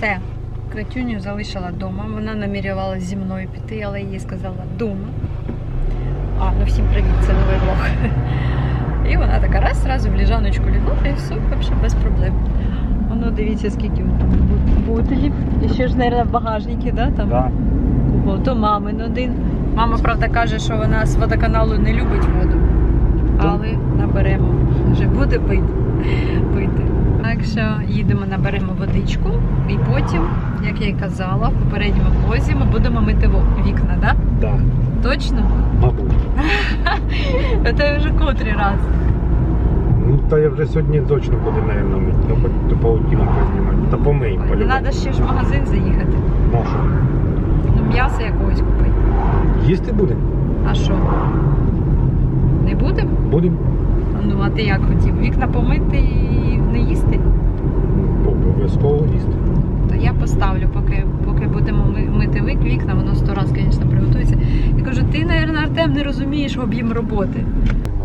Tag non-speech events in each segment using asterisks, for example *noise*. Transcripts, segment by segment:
Все. Катюню залишила вдома. Вона намірювалася зі мною піти, але їй сказала вдома. А, ну всім привіт, це новий влог. І вона така раз, зразу в ліжаночку лягла, і все, взагалі без проблем. Воно дивіться, скільки бу- бутилів. І ще ж, мабуть, в багажнику, да, там? Да. Бо то мамин один. Мама, правда, каже, що вона з водоканалу не любить воду. Але наберемо. Вже буде пити. Так що їдемо, наберемо водичку і потім, як я й казала, в попередньому влозі ми будемо мити вікна, да? Да. Точно? Мабуть. *laughs* Це вже котрий раз. Ну та я вже сьогодні точно буду, наверное, мити. Ну хоч до паутину познімати. Та помиємо Не треба ще ж в магазин заїхати. Нашу. Ну, м'ясо якогось купити. Їсти будемо? А що? Не будемо? Будемо. Ну, а ти як хотів? Вікна помити і не їсти? Обов'язково їсти. То я поставлю, поки, поки будемо мити вікна, воно сто раз, звісно, приготується. Я кажу, ти, мабуть, Артем, не розумієш об'єм роботи.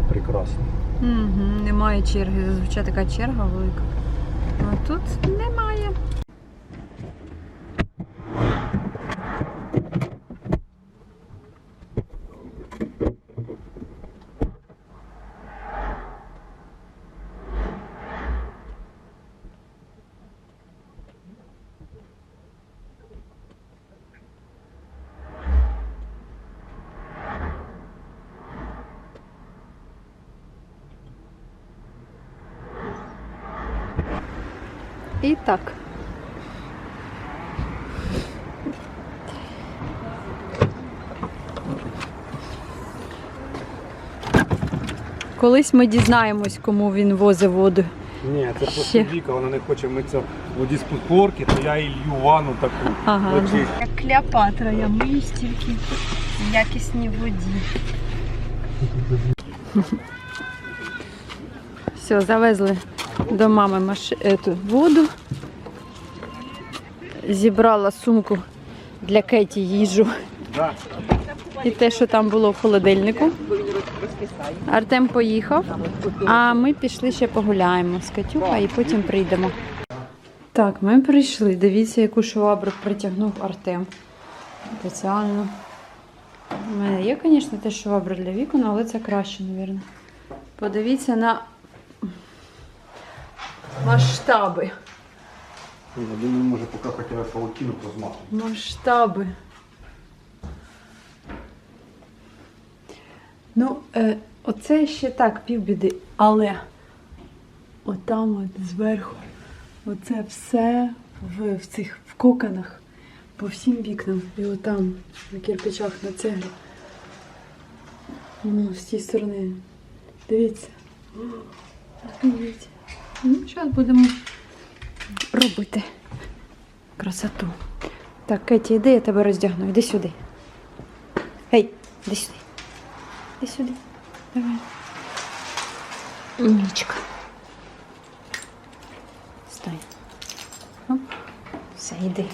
Прекрасно. Угу, немає черги. Зазвичай така черга велика. А тут немає. І так. Колись ми дізнаємось, кому він возить воду. Ні, це просто Віка, вона не хоче митися в воді з підпорки, то я їй лью ванну таку. Ага. Очі. Як Клеопатра, я миюсь тільки в якісній воді. *laughs* Все, завезли до мами маш... ету, воду. Зібрала сумку для Кеті їжу і те, що там було в холодильнику. Артем поїхав, а ми пішли ще погуляємо з Катюха і потім прийдемо. Так, ми прийшли. Дивіться, яку швабру притягнув Артем. Спеціально. У мене є, звісно, теж швабра для вікон, але це краще, мабуть. Подивіться на масштаби. Я думаю, може поки хотіла паутину позмати. Масштаби. Ну, е, оце ще так, півбіди, але отам от зверху, оце все в, в цих в коконах по всім вікнам. І отам, на кирпичах, на цеглі. Ну, з тієї сторони. Дивіться. Дивіться. Ну, зараз будемо робити красоту. Так, Кеті, іди, я тебе роздягну. Іди сюди. Гей, іди сюди. Іди сюди. Давай. Нічка. Стой. Оп. Все, йди.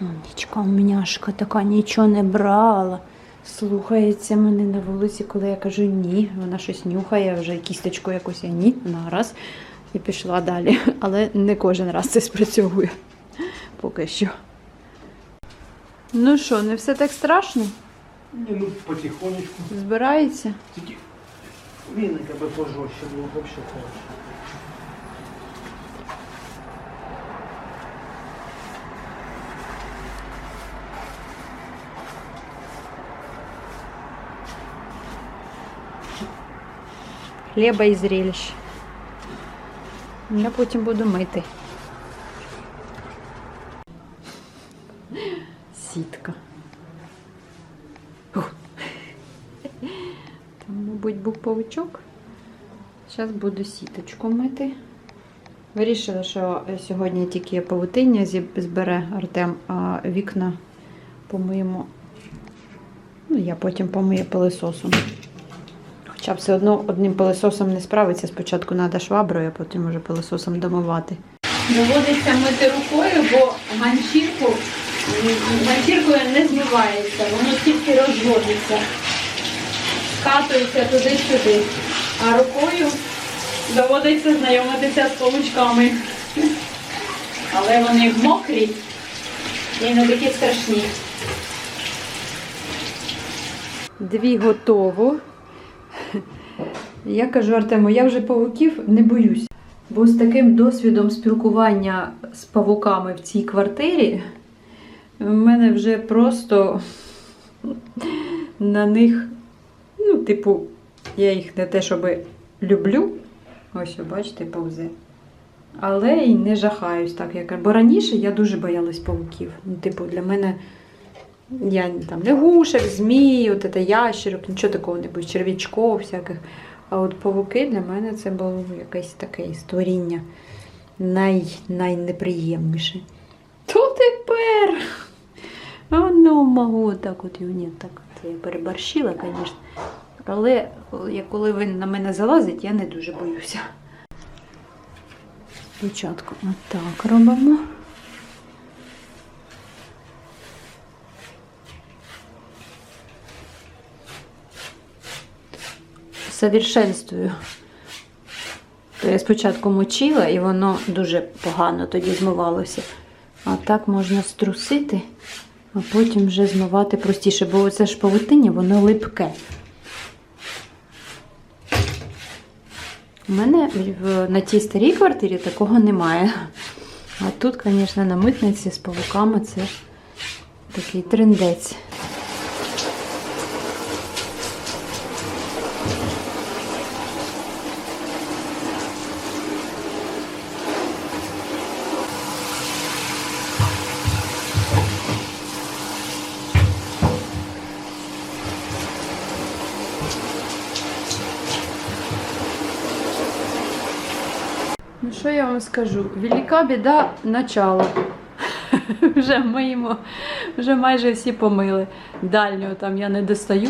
Нічка, мняшка така нічого не брала. Слухається мене на вулиці, коли я кажу ні. Вона щось нюхає, вже кісточку якусь я ні, вона раз і пішла далі. Але не кожен раз це спрацьовує. Поки що. Ну що, не все так страшно? Ні, ну потихонечку. Збирається? Тільки віника би пожорстче було, ще хороше. Хліба і зрелищ. Я потім буду мити. Сітка. Ух. Там, мабуть, був павучок. Зараз буду сіточку мити. Вирішила, що сьогодні тільки павутиння збере Артем, а вікна помиємо. Ну, я потім помию пилисосом. Хоча все одно одним пилисосом не справиться. Спочатку треба шваброю, а потім вже пилисосом домивати. Доводиться мити рукою, бо ганчірку, ганчіркою не змивається, воно тільки розводиться, скатується туди-сюди. А рукою Доводиться знайомитися з павучками. Але вони мокрі і не такі страшні. Дві готово. Я кажу Артему, я вже павуків не боюсь. Бо з таким досвідом спілкування з павуками в цій квартирі в мене вже просто на них, ну, типу, я їх не те, щоб люблю. Ось, бачите, повзе. Але і не жахаюсь, так як. Бо раніше я дуже боялась павуків. Ну, типу, для мене я там лягушек, змій, от це ящерок, нічого такого не було, черв'ячков всяких. А от павуки для мене це було якесь таке створіння най, найнеприємніше. То тепер. А ну, можу так от його ні, так це я переборщила, звісно. Але коли він на мене залазить, я не дуже боюся. Спочатку отак робимо. Совершенствую. То я спочатку мочила і воно дуже погано тоді змивалося. А так можна струсити, а потім вже змивати простіше, бо це ж павутиння, воно липке. У мене на тій старій квартирі такого немає. А тут, звісно, на митниці з павуками це такий трендець. Що я вам скажу? Велика біда начала. *laughs* вже миємо, вже майже всі помили. Дальнього там я не достаю.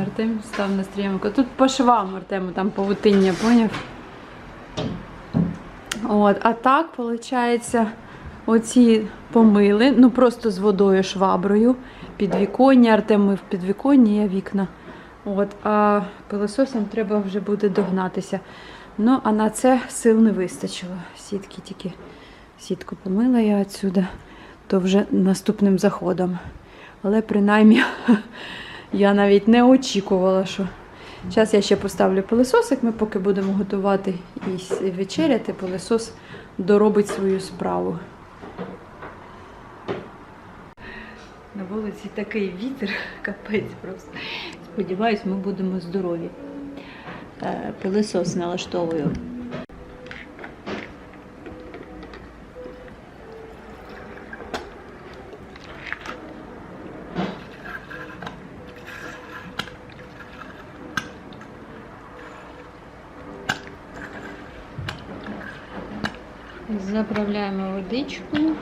Артем став на стрімку. Тут по швам Артему там павутиння, поняв? От, а так, виходить, оці помили, ну просто з водою шваброю, підвіконня, Артем мив підвіконня, я вікна. От, а пилососом треба вже буде догнатися. Ну, а на це сил не вистачило. Сітки тільки сітку помила я отсюди, то вже наступним заходом. Але принаймні *laughs* я навіть не очікувала, що. Зараз я ще поставлю пилососик, ми поки будемо готувати і вечеряти, пилосос доробить свою справу. На вулиці такий вітер, *laughs* капець просто. Сподіваюсь, ми будемо здорові. Е, Пилосос налаштовую. Заправляємо водичку.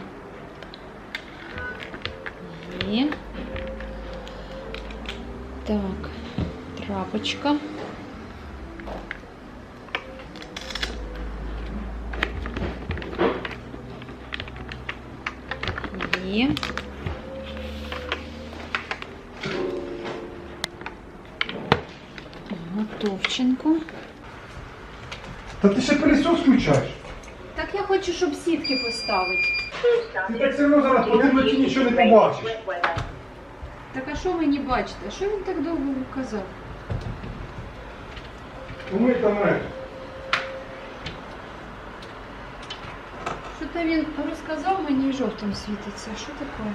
Трапочка. Є. Готовченко. Та ти ще пилісос включаєш? Так я хочу, щоб сітки поставити. Ти так все одно зараз по темноті нічого не побачиш. Так а що мені бачите? Що він так довго казав? Умий там речі. Що то він розказав мені і жовтим світиться. Що таке?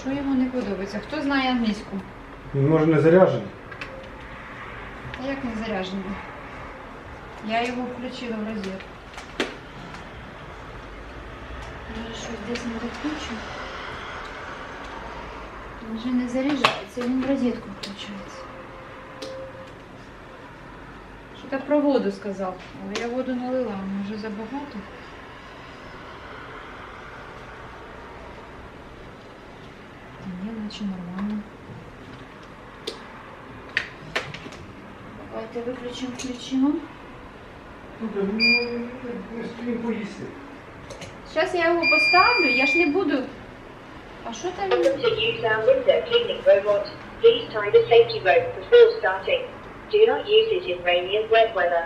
Що йому не подобається? Хто знає англійську? Він може не заряджений. Та як не заряджений? Я його включила в розетку. Може щось десь не відключу? Він вже не заряджається, він в розетку включається. Так про воду сказав, але я воду налила, може забагато. Та ні, наче нормально. Давайте виключимо, спів поїсти. Зараз я його поставлю, я ж не буду. А що там? Please tie the safety rope before starting. Do not use it in rainy and wet weather.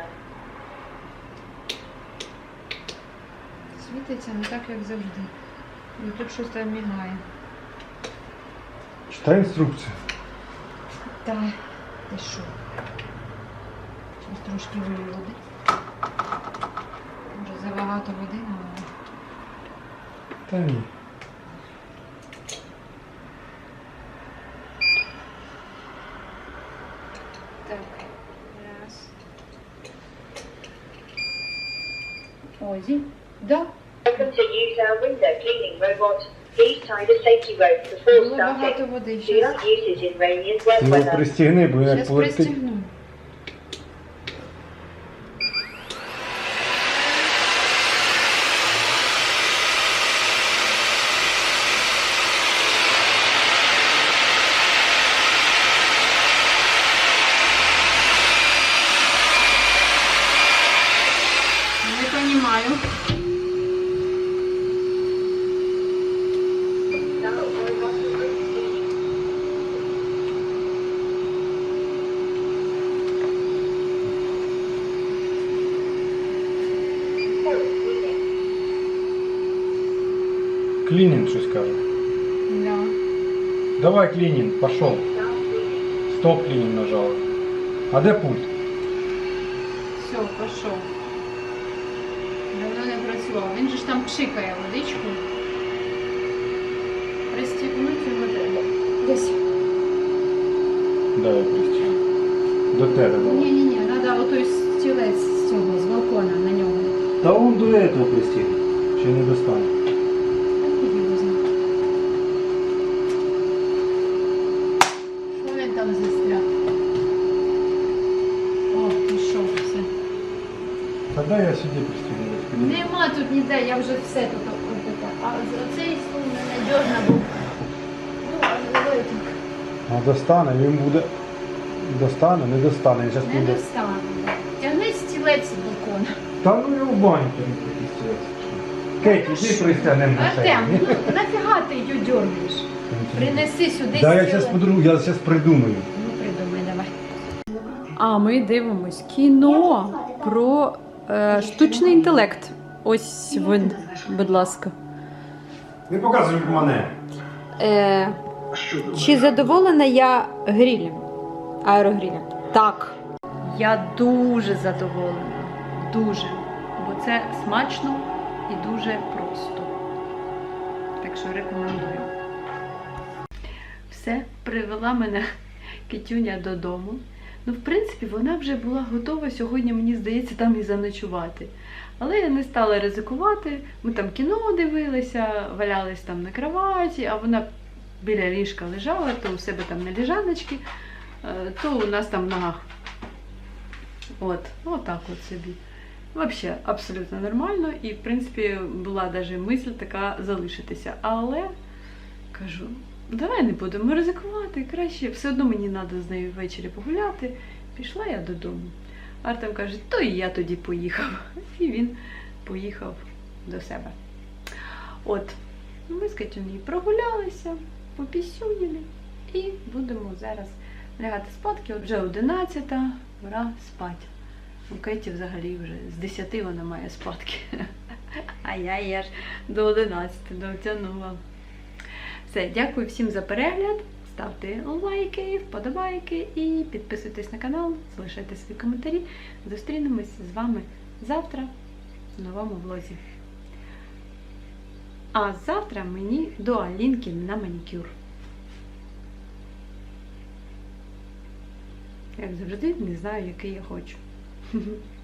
Світиться не так, як завжди. І тут щось там мігає. Читай інструкцію. Так, ти що? Щось трошки вилю води. Може забагато води налила. Та ні. Озі. Да. Welcome to use our window cleaning robot. Please tie the safety rope before Було багато starting. води. Do Щас, not use it in rainy and wet Ну weather. пристігни, бо як щас полетить. пристігну. Клінінг щось каже. Да. Давай клінінг, пішов. Стоп клінінг нажала. А де пульт? Все, пішов. Давно не працював. Він же ж там пшикає водичку. Пристібнути його треба. Десь. Дай пристігну. До тебе давай. Ні-ні-ні, треба отой стілець з цього, з балкона на нього. Та он до этого пристігне. Ще не достане. Нема тут ніде, я вже все тут опитала. А оцей стул ненадіжно був. Ну, а давай. А достане, він буде. Достане, не достане. Він зараз Не буде. достану. Тягни стілець з балкона. Та ну його в баньку не пропустилось. Кейт, іди пристягнемо на Артем, ну нафіга ти її дергаєш? Принеси сюди Да, я стілець. зараз подру, я зараз придумаю. Ну, придумай, давай. А ми дивимось кіно про штучний інтелект. Ось він, будь ласка. Не показуй мене. Е, чи задоволена я грілем? Аерогрілем? Так. Я дуже задоволена. Дуже. Бо це смачно і дуже просто. Так що рекомендую. Все, привела мене *laughs* китюня додому. Ну, в принципі, вона вже була готова сьогодні, мені здається, там і заночувати. Але я не стала ризикувати. Ми там кіно дивилися, валялись там на кроваті, а вона біля ліжка лежала, то у себе там на ліжаночці, е, то у нас там в ногах. От, отак от собі. Взагалі, абсолютно нормально. І, в принципі, була навіть мисль така залишитися. Але кажу, давай не будемо ризикувати, краще все одно мені треба з нею ввечері погуляти. Пішла я додому. Артем каже, то і я тоді поїхав. *laughs* І він поїхав до себе. От, ми з Катюнею прогулялися, попісюніли і будемо зараз лягати спадки. От вже 11, пора спати. У Кеті взагалі вже з 10 вона має спадки. *laughs* А я аж до 11 дотягнула. Все, дякую всім за перегляд. Ставте лайки, вподобайки і підписуйтесь на канал, залишайте свої коментарі. Зустрінемось з вами завтра в новому влозі. А завтра мені до Алінки на манікюр. Як завжди, не знаю, який я хочу. *laughs*